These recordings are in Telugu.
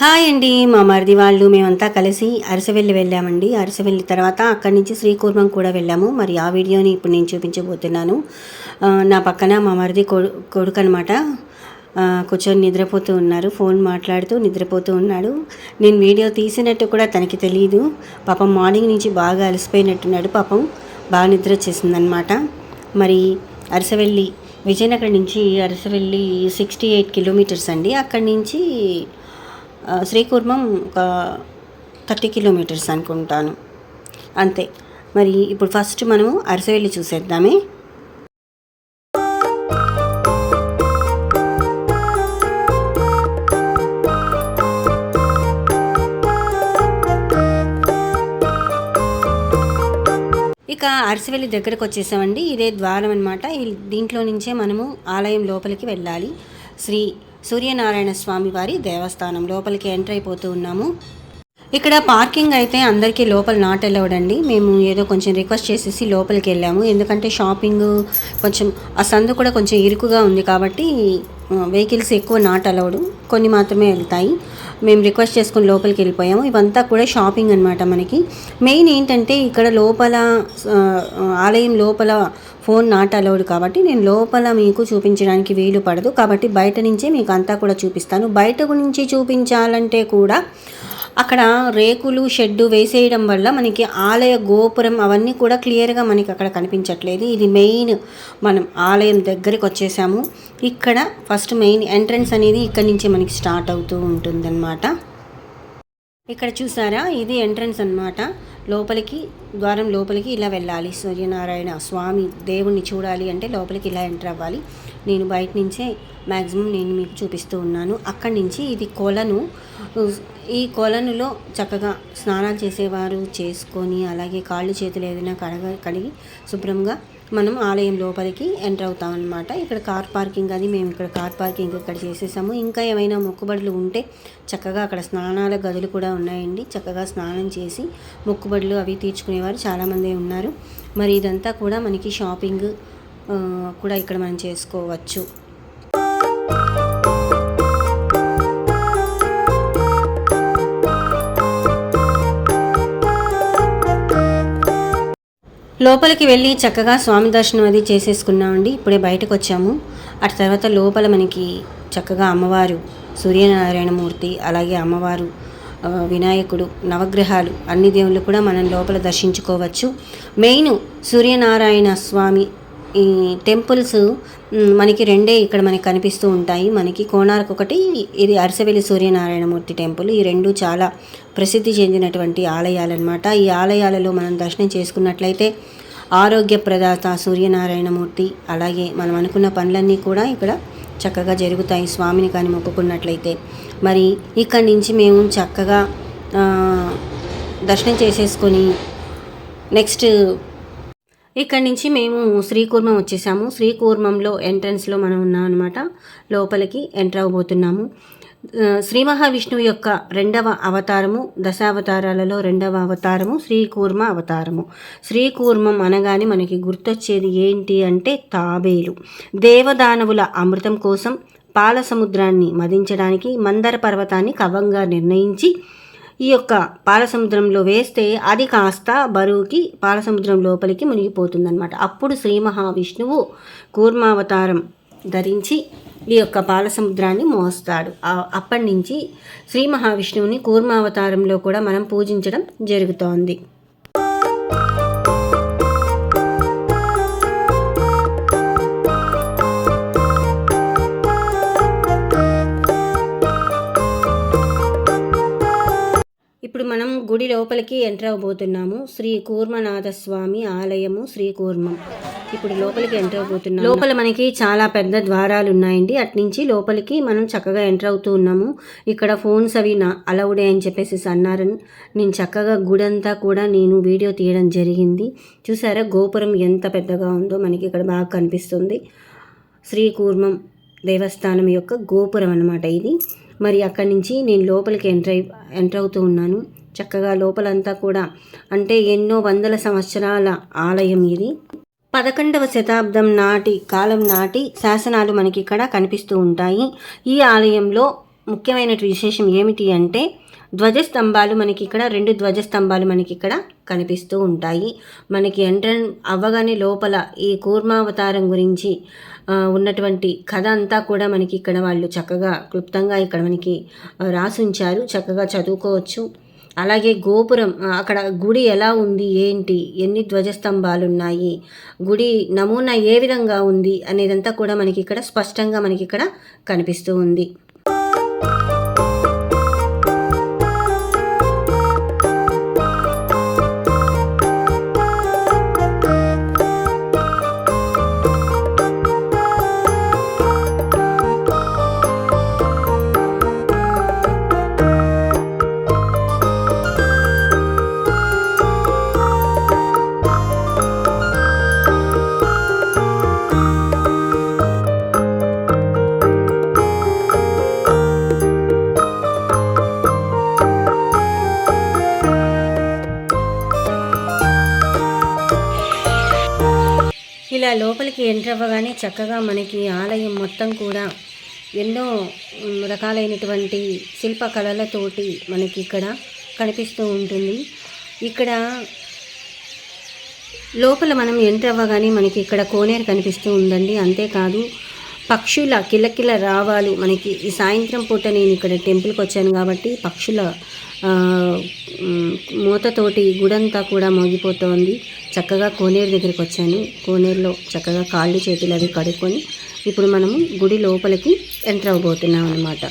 హాయ్ అండి మా మరిది వాళ్ళు మేమంతా కలిసి అరసవెల్లి వెళ్ళామండి. అరసవెల్లి తర్వాత అక్కడి నుంచి శ్రీకూర్మం కూడా వెళ్ళాము. మరి ఆ వీడియోని ఇప్పుడు నేను చూపించబోతున్నాను. నా పక్కన మా మరిది కొడు కొడుకు అనమాట కూర్చొని నిద్రపోతూ ఉన్నారు. ఫోన్ మాట్లాడుతూ నిద్రపోతూ ఉన్నాడు. నేను వీడియో తీసినట్టు కూడా తనకి తెలియదు పాపం మార్నింగ్ నుంచి బాగా అలసిపోయినట్టున్నాడు. పాపం బాగా నిద్ర వచ్చేసిందనమాట మరి అరసవెల్లి విజయనగరం నుంచి అరసవెల్లి సిక్స్టీ ఎయిట్ కిలోమీటర్స్ అండి. అక్కడి నుంచి శ్రీకుర్మం ఒక థర్టీ కిలోమీటర్స్ అనుకుంటాను. అంతే. మరి ఇప్పుడు ఫస్ట్ మనము అరసవెల్లి చూసేద్దామే. ఇక అరసవెల్లి దగ్గరకు వచ్చేసామండి. ఇదే ద్వారం అనమాట దీంట్లో నుంచే మనము ఆలయం లోపలికి వెళ్ళాలి. శ్రీ సూర్యనారాయణ స్వామి వారి దేవస్థానం. లోపలికి ఎంటర్ అయిపోతూ ఉన్నాము. ఇక్కడ పార్కింగ్ అయితే అందరికీ లోపల నాట్ అలౌడ్ అండి. మేము ఏదో కొంచెం రిక్వెస్ట్ చేసేసి లోపలికి వెళ్ళాము. ఎందుకంటే షాపింగ్ కొంచెం ఆ సందు కూడా కొంచెం ఇరుకుగా ఉంది కాబట్టి వెహికల్స్ ఎక్కువ నాట్ అలవడు కొన్ని మాత్రమే వెళ్తాయి. మేము రిక్వెస్ట్ చేసుకుని లోపలికి వెళ్ళిపోయాము. ఇవంతా కూడా షాపింగ్ అనమాట మనకి. మెయిన్ ఏంటంటే ఇక్కడ లోపల ఆలయం లోపల ఫోన్ నాట్ అలౌడ్ కాబట్టి నేను లోపల మీకు చూపించడానికి వీలు పడదు. కాబట్టి బయట నుంచే మీకు అంతా కూడా చూపిస్తాను. బయట నుంచి చూపించాలంటే కూడా అక్కడ రేకులు షెడ్డు వేసేయడం వల్ల మనకి ఆలయ గోపురం అవన్నీ కూడా క్లియర్గా మనకి అక్కడ కనిపించట్లేదు. ఇది మెయిన్ మనం ఆలయం దగ్గరికి వచ్చేసాము. ఇక్కడ ఫస్ట్ మెయిన్ ఎంట్రన్స్ అనేది ఇక్కడ నుంచి మనకి స్టార్ట్ అవుతూ ఉంటుందన్నమాట. ఇక్కడ చూసారా? ఇది ఎంట్రన్స్ అన్నమాట. లోపలికి ద్వారం లోపలికి ఇలా వెళ్ళాలి. సూర్యనారాయణ స్వామి దేవుణ్ణి చూడాలి అంటే లోపలికి ఇలా ఎంటర్ అవ్వాలి. నేను బయట నుంచే మ్యాక్సిమం నేను మీకు చూపిస్తూ ఉన్నాను. అక్కడి నుంచి ఇది కొలను. ఈ కొలనులో చక్కగా స్నానాలు చేసేవారు చేసుకొని అలాగే కాళ్ళు చేతులు ఏదైనా కడగ కడిగి శుభ్రంగా మనం ఆలయం లోపలికి ఎంటర్ అవుతాం అనమాట ఇక్కడ కార్ పార్కింగ్ అది మేము ఇక్కడ కార్ పార్కింగ్ ఇక్కడ చేసేసాము. ఇంకా ఏమైనా మొక్కుబడులు ఉంటే చక్కగా అక్కడ స్నానాల గదులు కూడా ఉన్నాయండి. చక్కగా స్నానం చేసి మొక్కుబడులు అవి తీర్చుకునేవారు చాలామంది ఉన్నారు. మరి ఇదంతా కూడా మనకి షాపింగ్ ఆ, కూడా ఇక్కడ మనం చేసుకోవచ్చు. లోపలికి వెళ్ళి చక్కగా స్వామి దర్శనం అది చేసేసుకున్నామండి. ఇప్పుడే బయటకు వచ్చాము అటు తర్వాత లోపల మనకి చక్కగా అమ్మవారు సూర్యనారాయణమూర్తి అలాగే అమ్మవారు వినాయకుడు నవగ్రహాలు అన్ని దేవుళ్ళు కూడా మనం లోపల దర్శించుకోవచ్చు. మెయిన్ సూర్యనారాయణ స్వామి ఈ టెంపుల్స్ మనకి రెండే ఇక్కడ మనకి కనిపిస్తూ ఉంటాయి. మనకి కోణార్క్ ఒకటి ఇది అరసవెల్లి సూర్యనారాయణమూర్తి టెంపుల్. ఈ రెండు చాలా ప్రసిద్ధి చెందినటువంటి ఆలయాలన్నమాట. ఈ ఆలయాలలో మనం దర్శనం చేసుకున్నట్లయితే ఆరోగ్య ప్రదాత సూర్యనారాయణమూర్తి అలాగే మనం అనుకున్న పనులన్నీ కూడా ఇక్కడ చక్కగా జరుగుతాయి స్వామిని కానీ మొక్కుకున్నట్లయితే. మరి ఇక్కడి నుంచి మేము చక్కగా దర్శనం చేసేసుకొని నెక్స్ట్ ఇక్కడి నుంచి మేము శ్రీకూర్మం వచ్చేసాము. శ్రీకూర్మంలో ఎంట్రన్స్లో మనం ఉన్నాం అనమాట లోపలికి ఎంటర్ అవ్వబోతున్నాము శ్రీ మహావిష్ణువు యొక్క రెండవ అవతారము దశావతారాలలో రెండవ అవతారము శ్రీకూర్మ అవతారము. శ్రీకూర్మం అనగానే మనకి గుర్తొచ్చేది ఏంటి అంటే తాబేలు. దేవదానవుల అమృతం కోసం పాల సముద్రాన్ని మదించడానికి మందర పర్వతాన్ని కవంగా నిర్ణయించి ఈ యొక్క పాలసముద్రంలో వేస్తే అది కాస్త బరువుకి పాలసముద్రం లోపలికి మునిగిపోతుందన్నమాట. అప్పుడు శ్రీ మహావిష్ణువు కూర్మావతారం ధరించి ఈ యొక్క పాలసముద్రాన్ని మోస్తాడు. అప్పటి నుంచి శ్రీ మహావిష్ణువుని కూర్మావతారంలో కూడా మనం పూజించడం జరుగుతోంది. ఇప్పుడు మనం గుడి లోపలికి ఎంటర్ అవబోతున్నాము. శ్రీ కూర్మనాథ స్వామి ఆలయము శ్రీ కూర్మం. ఇప్పుడు లోపలికి ఎంటర్ అవబోతున్నాము. లోపల మనకి చాలా పెద్ద ద్వారాలు ఉన్నాయండి. అట్నుంచి లోపలికి మనం చక్కగా ఎంటర్ అవుతూ ఉన్నాము. ఇక్కడ ఫోన్స్ అవి నా అలౌడే అని చెప్పేసి అన్నారు నేను చక్కగా గుడి అంతా కూడా నేను వీడియో తీయడం జరిగింది. చూసారా గోపురం ఎంత పెద్దగా ఉందో మనకి ఇక్కడ బాగా కనిపిస్తుంది. శ్రీ కూర్మం దేవస్థానం యొక్క గోపురం అనమాట ఇది. మరి అక్కడి నుంచి నేను లోపలికి ఎంటర్ అయి ఎంటర్ అవుతూ ఉన్నాను. చక్కగా లోపలంతా కూడా అంటే ఎన్నో వందల సంవత్సరాల ఆలయం ఇది. పదకొండవ శతాబ్దం నాటి కాలం నాటి శాసనాలు మనకి ఇక్కడ కనిపిస్తూ ఉంటాయి. ఈ ఆలయంలో ముఖ్యమైన విశేషం ఏమిటి అంటే ధ్వజస్తంభాలు మనకి ఇక్కడ రెండు ధ్వజస్తంభాలు మనకి ఇక్కడ కనిపిస్తూ ఉంటాయి. మనకి ఎంట్రన్ అవ్వగానే లోపల ఈ కూర్మావతారం గురించి ఉన్నటువంటి కథ అంతా కూడా మనకి ఇక్కడ వాళ్ళు చక్కగా క్లుప్తంగా ఇక్కడ మనకి రాసుంచారు. చక్కగా చదువుకోవచ్చు. అలాగే గోపురం అక్కడ గుడి ఎలా ఉంది ఏంటి ఎన్ని ధ్వజస్తంభాలు ఉన్నాయి గుడి నమూనా ఏ విధంగా ఉంది అనేదంతా కూడా మనకి ఇక్కడ స్పష్టంగా మనకి ఇక్కడ కనిపిస్తూ ఉంది. ఇలా లోపలికి ఎంటర్ అవ్వగానే చక్కగా మనకి ఆలయం మొత్తం కూడా ఎన్నో రకాలైనటువంటి శిల్పకళలతోటి మనకి ఇక్కడ కనిపిస్తూ ఉంటుంది. ఇక్కడ లోపల మనం ఎంటర్ అవ్వగానే మనకి ఇక్కడ కోనేరు కనిపిస్తూ ఉందండి. అంతేకాదు పక్షుల కిలకిల రావాలు. మనకి ఈ సాయంత్రం పూట నేను ఇక్కడ టెంపుల్కి వచ్చాను కాబట్టి పక్షుల మూతతోటి గుడంతా కూడా మోగిపోతోంది. చక్కగా కోనేరు దగ్గరికి వచ్చాను. కోనేరులో చక్కగా కాళ్ళు చేతులు అవి కడుక్కొని ఇప్పుడు మనము గుడి లోపలికి ఎంటర్ అవ్వబోతున్నాం అనమాట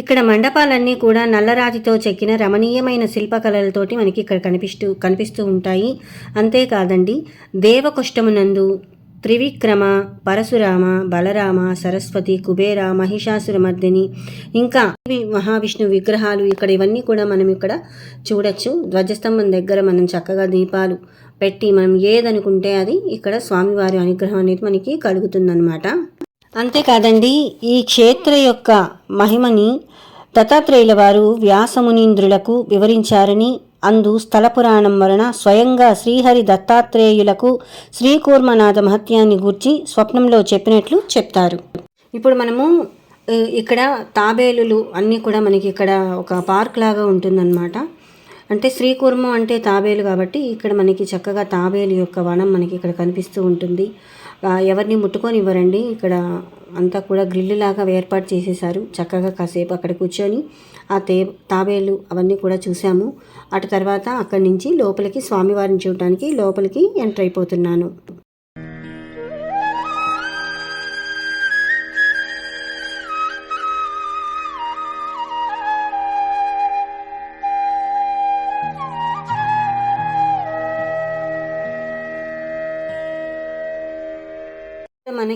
ఇక్కడ మండపాలన్నీ కూడా నల్లరాతితో చెక్కిన రమణీయమైన శిల్పకళలతోటి మనకి ఇక్కడ కనిపిస్తూ కనిపిస్తూ ఉంటాయి. అంతేకాదండి దేవకొష్టమునందు త్రివిక్రమ పరశురామ బలరామ సరస్వతి కుబేర మహిషాసురమర్దిని ఇంకా మహావిష్ణు విగ్రహాలు ఇక్కడ ఇవన్నీ కూడా మనం ఇక్కడ చూడొచ్చు. ధ్వజస్తంభం దగ్గర మనం చక్కగా దీపాలు పెట్టి మనం ఏదనుకుంటే అది ఇక్కడ స్వామివారి అనుగ్రహం అనేది మనకి కలుగుతుందన్నమాట. అంతేకాదండి ఈ క్షేత్ర యొక్క మహిమని దత్తాత్రేయుల వారు వ్యాసమునీంద్రులకు వివరించారని అందు స్థల పురాణం వలన స్వయంగా శ్రీహరి దత్తాత్రేయులకు శ్రీకూర్మనాథ మహత్యాన్ని గూర్చి స్వప్నంలో చెప్పినట్లు చెప్తారు. ఇప్పుడు మనము ఇక్కడ తాబేలులు అన్నీ కూడా మనకి ఇక్కడ ఒక పార్క్ లాగా ఉంటుందన్నమాట. అంటే శ్రీకూర్మం అంటే తాబేలు కాబట్టి ఇక్కడ మనకి చక్కగా తాబేలు యొక్క వనం మనకి ఇక్కడ కనిపిస్తూ ఉంటుంది. ఎవరిని ముట్టుకొని ఇవ్వరండి. ఇక్కడ అంతా కూడా గ్రిల్ లాగా ఏర్పాటు చేసేసారు చక్కగా కాసేపు అక్కడ కూర్చొని ఆ తే తాబేలు అవన్నీ కూడా చూసాము అటు తర్వాత అక్కడి నుంచి లోపలికి స్వామివారిని చూడటానికి లోపలికి ఎంటర్ అయిపోతున్నాను.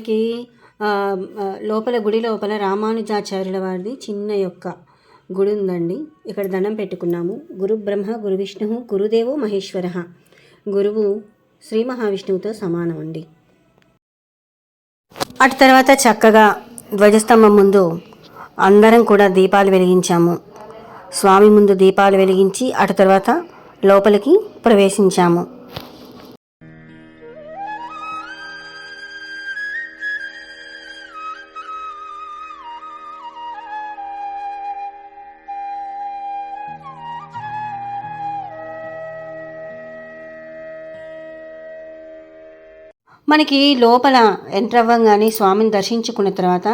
మనకి లోపల గుడి లోపల రామానుజాచార్యుల వారిది చిన్న యొక్క గుడి ఉందండి. ఇక్కడ దండం పెట్టుకున్నాము. గురు బ్రహ్మ గురు విష్ణు గురుదేవో మహేశ్వర. గురువు శ్రీ మహావిష్ణువుతో సమానం అండి అటు తర్వాత చక్కగా ధ్వజస్తంభం ముందు అందరం కూడా దీపాలు వెలిగించాము. స్వామి ముందు దీపాలు వెలిగించి అటు తర్వాత లోపలికి ప్రవేశించాము. మనకి లోపల ఎంటర్ అవ్వగానే స్వామిని దర్శించుకున్న తర్వాత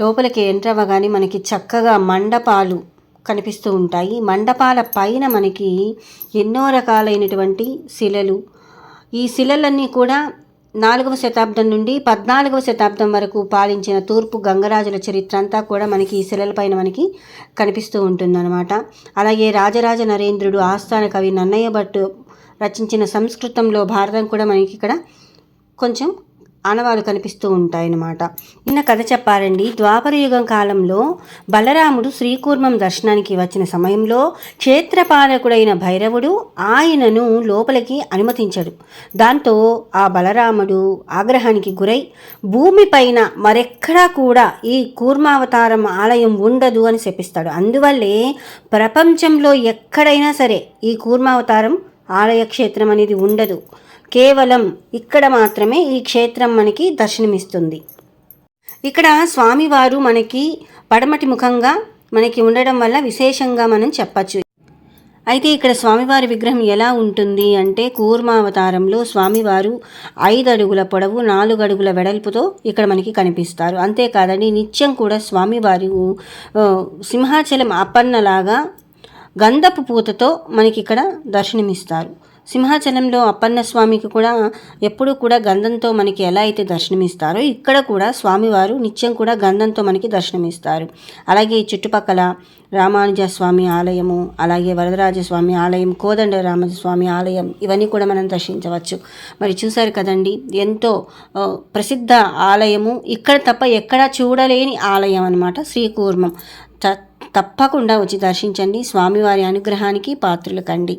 లోపలికి ఎంటర్ అవ్వగానే మనకి చక్కగా మండపాలు కనిపిస్తూ ఉంటాయి. మండపాల పైన మనకి ఎన్నో రకాలైనటువంటి శిలలు. ఈ శిలలన్నీ కూడా నాలుగవ శతాబ్దం నుండి పద్నాలుగవ శతాబ్దం వరకు పాలించిన తూర్పు గంగరాజుల చరిత్ర అంతా కూడా మనకి ఈ శిలలపైన మనకి కనిపిస్తూ ఉంటుందన్నమాట. అలాగే రాజరాజ నరేంద్రుడు ఆస్థాన కవి నన్నయ్య భట్టు రచించిన సంస్కృతంలో భారతం కూడా మనకి ఇక్కడ కొంచెం ఆనవాలు కనిపిస్తూ ఉంటాయన్నమాట. నిన్న కథ చెప్పారండి. ద్వాపర యుగం కాలంలో బలరాముడు శ్రీకూర్మం దర్శనానికి వచ్చిన సమయంలో క్షేత్రపాలకుడైన భైరవుడు ఆయనను లోపలికి అనుమతించడు. దాంతో ఆ బలరాముడు ఆగ్రహానికి గురై భూమిపైన మరెక్కడా కూడా ఈ కూర్మావతారం ఆలయం ఉండదు అని శపిస్తాడు. అందువల్లే ప్రపంచంలో ఎక్కడైనా సరే ఈ కూర్మావతారం ఆలయ క్షేత్రం అనేది ఉండదు. కేవలం ఇక్కడ మాత్రమే ఈ క్షేత్రం మనకి దర్శనమిస్తుంది. ఇక్కడ స్వామివారు మనకి పడమటి ముఖంగా మనకి ఉండడం వల్ల విశేషంగా మనం చెప్పచ్చు. అయితే ఇక్కడ స్వామివారి విగ్రహం ఎలా ఉంటుంది అంటే కూర్మావతారంలో స్వామివారు ఐదు అడుగుల పొడవు నాలుగు అడుగుల వెడల్పుతో ఇక్కడ మనకి కనిపిస్తారు. అంతేకాదండి నిత్యం కూడా స్వామివారు సింహాచలం అప్పన్నలాగా గంధపు పూతతో మనకి ఇక్కడ దర్శనమిస్తారు. సింహాచలంలో అప్పన్న స్వామికి కూడా ఎప్పుడూ కూడా గంధంతో మనకి ఎలా అయితే దర్శనమిస్తారో ఇక్కడ కూడా స్వామివారు నిత్యం కూడా గంధంతో మనకి దర్శనమిస్తారు. అలాగే ఈ చుట్టుపక్కల రామానుజ స్వామి ఆలయము అలాగే వరదరాజస్వామి ఆలయం కోదండ రామస్వామి ఆలయం ఇవన్నీ కూడా మనం దర్శించవచ్చు. మరి చూశారు కదండి ఎంతో ప్రసిద్ధ ఆలయము. ఇక్కడ తప్ప ఎక్కడా చూడలేని ఆలయం అనమాట శ్రీకూర్మం. త తప్పకుండా వచ్చి దర్శించండి. స్వామివారి అనుగ్రహానికి పాత్రలు కండి.